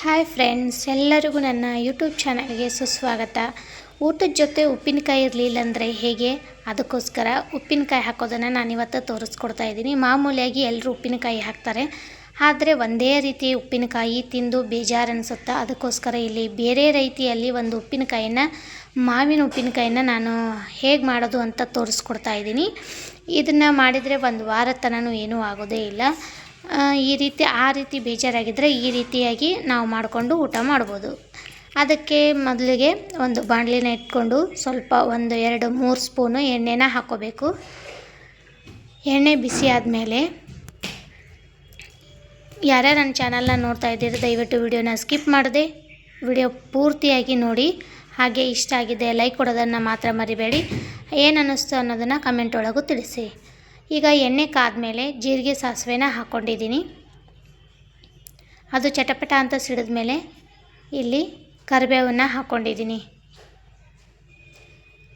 Hi friends ಎಲ್ಲರಿಗೂ ನನ್ನ YouTube ಚಾನಲ್ಗೆ ಸುಸ್ವಾಗತ. ಊಟದ ಜೊತೆ ಉಪ್ಪಿನಕಾಯಿ ಇರಲಿಲ್ಲ ಅಂದರೆ ಹೇಗೆ? ಅದಕ್ಕೋಸ್ಕರ ಉಪ್ಪಿನಕಾಯಿ ಹಾಕೋದನ್ನು ನಾನಿವತ್ತು ತೋರಿಸ್ಕೊಡ್ತಾ ಇದ್ದೀನಿ. ಮಾಮೂಲಿಯಾಗಿ ಎಲ್ಲರೂ ಉಪ್ಪಿನಕಾಯಿ ಹಾಕ್ತಾರೆ. ಆದರೆ ಒಂದೇ ರೀತಿ ಉಪ್ಪಿನಕಾಯಿ ತಿಂದು ಬೇಜಾರು ಅನಿಸುತ್ತಾ ಅದಕ್ಕೋಸ್ಕರ ಇಲ್ಲಿ ಬೇರೆ ರೀತಿಯಲ್ಲಿ ಒಂದು ಉಪ್ಪಿನಕಾಯಿನ, ಮಾವಿನ ಉಪ್ಪಿನಕಾಯಿನ ನಾನು ಹೇಗೆ ಮಾಡೋದು ಅಂತ ತೋರಿಸ್ಕೊಡ್ತಾ ಇದ್ದೀನಿ. ಇದನ್ನು ಮಾಡಿದರೆ ಒಂದು ವಾರ ತನೂ ಏನೂ ಆಗೋದೇ ಇಲ್ಲ. ಈ ರೀತಿ, ಆ ರೀತಿ ಬೇಜಾರಾಗಿದ್ದರೆ ಈ ರೀತಿಯಾಗಿ ನಾವು ಮಾಡಿಕೊಂಡು ಊಟ ಮಾಡ್ಬೋದು. ಅದಕ್ಕೆ ಮೊದಲಿಗೆ ಒಂದು ಬಾಣಲಿನ ಇಟ್ಕೊಂಡು ಸ್ವಲ್ಪ ಒಂದು ಎರಡು, ಮೂರು ಸ್ಪೂನು ಎಣ್ಣೆನ ಹಾಕ್ಕೋಬೇಕು. ಎಣ್ಣೆ ಬಿಸಿ ಆದಮೇಲೆ ಯಾರ್ಯಾರು ನನ್ನ ಚಾನಲ್ನ ನೋಡ್ತಾ ಇದ್ದೀರಿ ದಯವಿಟ್ಟು ವಿಡಿಯೋನ ಸ್ಕಿಪ್ ಮಾಡಿದೆ ವಿಡಿಯೋ ಪೂರ್ತಿಯಾಗಿ ನೋಡಿ. ಹಾಗೆ ಇಷ್ಟ ಆಗಿದೆ ಲೈಕ್ ಕೊಡೋದನ್ನು ಮಾತ್ರ ಮರಿಬೇಡಿ. ಏನು ಅನ್ನಿಸ್ತು ಅನ್ನೋದನ್ನು ಕಮೆಂಟ್ ಒಳಗೂ ತಿಳಿಸಿ. ಈಗ ಎಣ್ಣೆ ಕಾದ್ಮೇಲೆ ಜೀರಿಗೆ ಸಾಸಿವೆನ ಹಾಕ್ಕೊಂಡಿದ್ದೀನಿ ಅದು ಚಟಪಟ ಅಂತ ಸಿಡಿದ ಮೇಲೆ ಇಲ್ಲಿ ಕರಿಬೇವನ್ನು ಹಾಕ್ಕೊಂಡಿದ್ದೀನಿ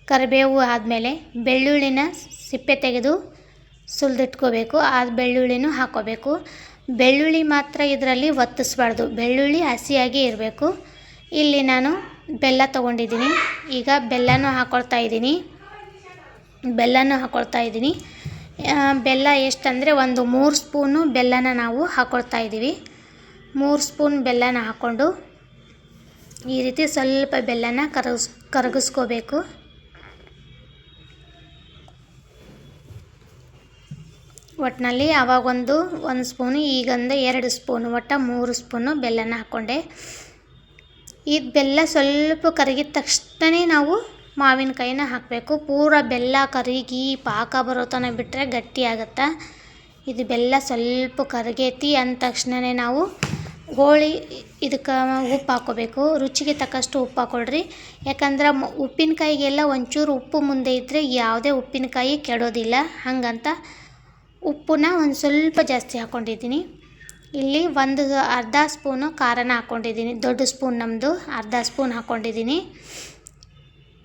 ಕರಿಬೇವು ಆದಮೇಲೆ ಬೆಳ್ಳುಳ್ಳಿನ ಸಿಪ್ಪೆ ತೆಗೆದು ಸುಲಿದಿಟ್ಕೋಬೇಕು. ಆ ಬೆಳ್ಳುಳ್ಳಿನೂ ಹಾಕ್ಕೋಬೇಕು ಬೆಳ್ಳುಳ್ಳಿ ಮಾತ್ರ ಇದರಲ್ಲಿ ಒತ್ತಿಸ್ಬಾರ್ದು. ಬೆಳ್ಳುಳ್ಳಿ ಹಸಿಯಾಗಿ ಇರಬೇಕು. ಇಲ್ಲಿ ನಾನು ಬೆಲ್ಲ ತೊಗೊಂಡಿದ್ದೀನಿ. ಈಗ ಬೆಲ್ಲನೂ ಹಾಕ್ಕೊಳ್ತಾ ಇದ್ದೀನಿ. ಬೆಲ್ಲನೂ ಹಾಕ್ಕೊಳ್ತಾ ಇದ್ದೀನಿ. ಬೆಲ್ಲ ಎಷ್ಟಂದರೆ ಒಂದು ಮೂರು ಸ್ಪೂನು ಬೆಲ್ಲನ ನಾವು ಹಾಕ್ಕೊಳ್ತಾ ಇದ್ದೀವಿ. ಮೂರು ಸ್ಪೂನ್ ಬೆಲ್ಲನ ಹಾಕ್ಕೊಂಡು ಈ ರೀತಿ ಸ್ವಲ್ಪ ಬೆಲ್ಲನ ಕರಗಿಸ್, ಕರಗಿಸ್ಕೋಬೇಕು. ಒಟ್ಟಿನಲ್ಲಿ ಆವಾಗೊಂದು ಒಂದು ಸ್ಪೂನು ಈಗೊಂದು ಎರಡು ಸ್ಪೂನು, ಒಟ್ಟು ಮೂರು ಸ್ಪೂನು ಬೆಲ್ಲನ ಹಾಕ್ಕೊಂಡೆ. ಈ ಬೆಲ್ಲ ಸ್ವಲ್ಪ ಕರಗಿದ ತಕ್ಷಣನೇ ನಾವು ಮಾವಿನಕಾಯಿನ ಹಾಕಬೇಕು. ಪೂರ ಬೆಲ್ಲ ಕರಗಿ ಪಾಕ ಬರೋ ತನಕ ಬಿಟ್ಟರೆ ಗಟ್ಟಿ ಆಗುತ್ತೆ? ಇದು ಬೆಲ್ಲ ಸ್ವಲ್ಪ ಕರಗೈತಿ ಅಂದ ತಕ್ಷಣವೇ ನಾವು ಹೋಳಿ ಇದಕ್ಕೆ ಉಪ್ಪು ಹಾಕೋಬೇಕು ರುಚಿಗೆ ತಕ್ಕಷ್ಟು ಉಪ್ಪು ಹಾಕ್ಕೊಳ್ರಿ. ಯಾಕಂದ್ರೆ ಉಪ್ಪಿನಕಾಯಿಗೆಲ್ಲ ಒಂಚೂರು ಉಪ್ಪು ಮುಂದೆ ಇದ್ದರೆ ಯಾವುದೇ ಉಪ್ಪಿನಕಾಯಿ ಕೆಡೋದಿಲ್ಲ. ಹಾಗಂತ ಉಪ್ಪನ್ನ ಒಂದು ಸ್ವಲ್ಪ ಜಾಸ್ತಿ ಹಾಕ್ಕೊಂಡಿದ್ದೀನಿ. ಇಲ್ಲಿ ಒಂದು ಅರ್ಧ ಸ್ಪೂನು ಖಾರನ ಹಾಕ್ಕೊಂಡಿದ್ದೀನಿ. ದೊಡ್ಡ ಸ್ಪೂನ್ ನಮ್ಮದು ಅರ್ಧ ಸ್ಪೂನ್ ಹಾಕ್ಕೊಂಡಿದ್ದೀನಿ.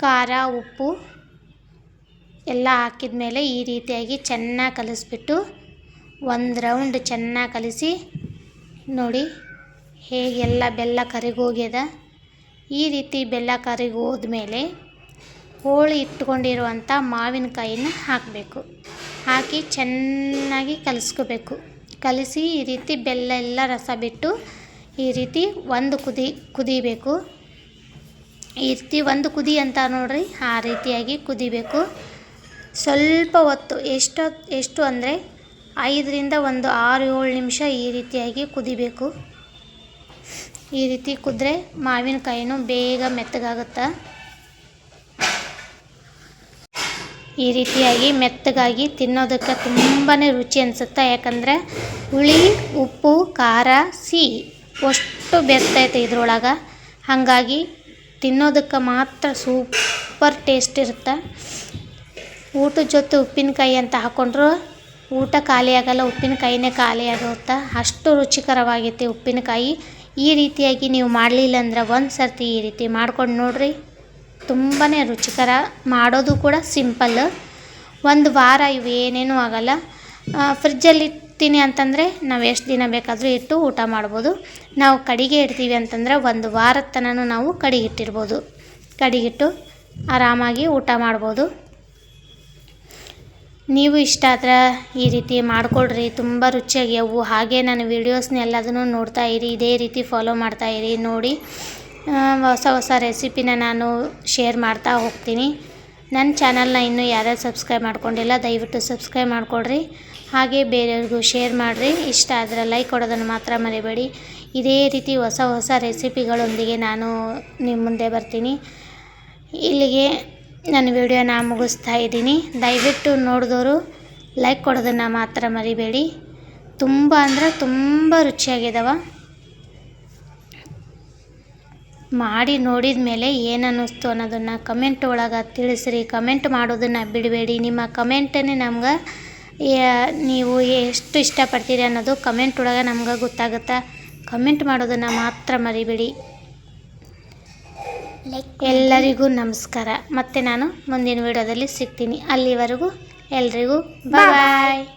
ಖಾರ, ಉಪ್ಪು ಎಲ್ಲ ಹಾಕಿದ ಮೇಲೆ ಈ ರೀತಿಯಾಗಿ ಚೆನ್ನಾಗಿ ಕಲಿಸ್ಬಿಟ್ಟು ಒಂದು ರೌಂಡ್ ಚೆನ್ನಾಗಿ ಕಲಿಸಿ ನೋಡಿ ಹೇಗೆಲ್ಲ ಬೆಲ್ಲ ಕರಿಗೋಗ್ಯದ ಈ ರೀತಿ ಬೆಲ್ಲ ಕರಿಗಿ ಹೋದ್ಮೇಲೆ ಹೋಳಿ ಇಟ್ಕೊಂಡಿರುವಂಥ ಮಾವಿನಕಾಯಿನ ಹಾಕಬೇಕು. ಹಾಕಿ ಚೆನ್ನಾಗಿ ಕಲಿಸ್ಕೋಬೇಕು. ಕಲಿಸಿ ಈ ರೀತಿ ಬೆಲ್ಲ ಎಲ್ಲ ರಸ ಬಿಟ್ಟು ಈ ರೀತಿ ಒಂದು ಕುದಿ ಕುದಿಬೇಕು. ಈ ರೀತಿ ಒಂದು ಕುದಿ ಅಂತ ನೋಡಿರಿ. ಆ ರೀತಿಯಾಗಿ ಕುದಿಬೇಕು. ಸ್ವಲ್ಪ ಹೊತ್ತು ಎಷ್ಟು ಎಷ್ಟು ಅಂದರೆ ಐದರಿಂದ ಒಂದು ಆರು, ಏಳು ನಿಮಿಷ ಈ ರೀತಿಯಾಗಿ ಕುದಿಬೇಕು. ಈ ರೀತಿ ಕುದ್ರೆ ಮಾವಿನಕಾಯಿನೂ ಬೇಗ ಮೆತ್ತಗಾಗುತ್ತೆ? ಈ ರೀತಿಯಾಗಿ ಮೆತ್ತಗಾಗಿ ತಿನ್ನೋದಕ್ಕೆ ತುಂಬಾ ರುಚಿ ಅನಿಸುತ್ತೆ? ಯಾಕಂದರೆ ಹುಳಿ, ಉಪ್ಪು, ಖಾರ, ಸಿಹಿ, ಅಷ್ಟು ಬೆರ್ತೈತೆ ಇದ್ರೊಳಗೆ. ಹಾಗಾಗಿ ತಿನ್ನೋದಕ್ಕೆ ಮಾತ್ರ ಸೂಪರ್ ಟೇಸ್ಟ್ ಇರುತ್ತೆ. ಊಟದ ಜೊತೆ ಉಪ್ಪಿನಕಾಯಿ ಅಂತ ಹಾಕ್ಕೊಂಡ್ರು ಊಟ ಖಾಲಿ ಆಗೋಲ್ಲ, ಉಪ್ಪಿನಕಾಯಿನೇ ಖಾಲಿ ಆಗುತ್ತೆ. ಅಷ್ಟು ರುಚಿಕರವಾಗೈತಿ ಉಪ್ಪಿನಕಾಯಿ. ಈ ರೀತಿಯಾಗಿ ನೀವು ಮಾಡಲಿಲ್ಲ ಅಂದ್ರೆ ಒಂದು ಸರ್ತಿ ಈ ರೀತಿ ಮಾಡ್ಕೊಂಡು ನೋಡಿರಿ. ತುಂಬಾ ರುಚಿಕರ. ಮಾಡೋದು ಕೂಡ ಸಿಂಪಲ್ ಒಂದು ವಾರ ಇವು ಏನೇನೂ ಆಗೋಲ್ಲ ಫ್ರಿಜ್ಜಲ್ಲಿ ಇಡ್ತೀನಿ ಅಂತಂದರೆ ನಾವು ಎಷ್ಟು ದಿನ ಬೇಕಾದರೂ ಇಟ್ಟು ಊಟ ಮಾಡ್ಬೋದು. ನಾವು ಕಡಿಗೆ ಇಡ್ತೀವಿ ಅಂತಂದರೆ ಒಂದು ವಾರದ ತನಕ ನಾವು ಕಡಿಗಿಟ್ಟಿರ್ಬೋದು ಕಡಿಗಿಟ್ಟು ಆರಾಮಾಗಿ ಊಟ ಮಾಡ್ಬೋದು. ನೀವು ಇಷ್ಟ ಆದ್ರೆ ಈ ರೀತಿ ಮಾಡಿಕೊಡ್ರಿ. ತುಂಬ ರುಚಿಯಾಗ್ಯವು ಹಾಗೆ ನಾನು ವೀಡಿಯೋಸ್ನ ಎಲ್ಲದನ್ನು ನೋಡ್ತಾ ಇರಿ. ಇದೇ ರೀತಿ ಫಾಲೋ ಮಾಡ್ತಾ ಇರಿ. ನೋಡಿ ಹೊಸ ಹೊಸ ರೆಸಿಪಿನ ನಾನು ಶೇರ್ ಮಾಡ್ತಾ ಹೋಗ್ತೀನಿ. ನನ್ನ ಚಾನಲ್ನ ಇನ್ನೂ ಯಾರ್ಯಾರು ಸಬ್ಸ್ಕ್ರೈಬ್ ಮಾಡ್ಕೊಂಡಿಲ್ಲ, ದಯವಿಟ್ಟು ಸಬ್ಸ್ಕ್ರೈಬ್ ಮಾಡಿಕೊಡ್ರಿ. ಹಾಗೆ ಬೇರೆಯವ್ರಿಗೂ ಶೇರ್ ಮಾಡಿರಿ. ಇಷ್ಟ ಆದರೆ ಲೈಕ್ ಕೊಡೋದನ್ನು ಮಾತ್ರ ಮರಿಬೇಡಿ. ಇದೇ ರೀತಿ ಹೊಸ ಹೊಸ ರೆಸಿಪಿಗಳೊಂದಿಗೆ ನಾನು ನಿಮ್ಮ ಮುಂದೆ ಬರ್ತೀನಿ. ಇಲ್ಲಿಗೆ ನನ್ನ ವಿಡಿಯೋನ ಮುಗಿಸ್ತಾ ಇದ್ದೀನಿ. ದಯವಿಟ್ಟು ನೋಡಿದವರು ಲೈಕ್ ಕೊಡೋದನ್ನು ಮಾತ್ರ ಮರಿಬೇಡಿ. ತುಂಬ ಅಂದರೆ ತುಂಬ ರುಚಿಯಾಗಿದ್ದಾವೆ ಮಾಡಿ ನೋಡಿದ ಮೇಲೆ ಏನನ್ನಿಸ್ತು ಅನ್ನೋದನ್ನು ಕಮೆಂಟ್ ಒಳಗೆ ತಿಳಿಸ್ರಿ. ಕಮೆಂಟ್ ಮಾಡೋದನ್ನು ಬಿಡಬೇಡಿ. ನಿಮ್ಮ ಕಮೆಂಟನ್ನೇ ನಮ್ಗೆ ನೀವು ಎಷ್ಟು ಇಷ್ಟಪಡ್ತೀರಿ ಅನ್ನೋದು ಕಮೆಂಟ್ ಒಳಗೆ ನಮ್ಗೆ ಗೊತ್ತಾಗುತ್ತೆ. ಕಮೆಂಟ್ ಮಾಡೋದನ್ನು ಮಾತ್ರ ಮರಿಬೇಡಿ. ಎಲ್ಲರಿಗೂ ನಮಸ್ಕಾರ. ಮತ್ತೆ ನಾನು ಮುಂದಿನ ವಿಡಿಯೋದಲ್ಲಿ ಸಿಗ್ತೀನಿ. ಅಲ್ಲಿವರೆಗೂ ಎಲ್ರಿಗೂ ಬಾಯ್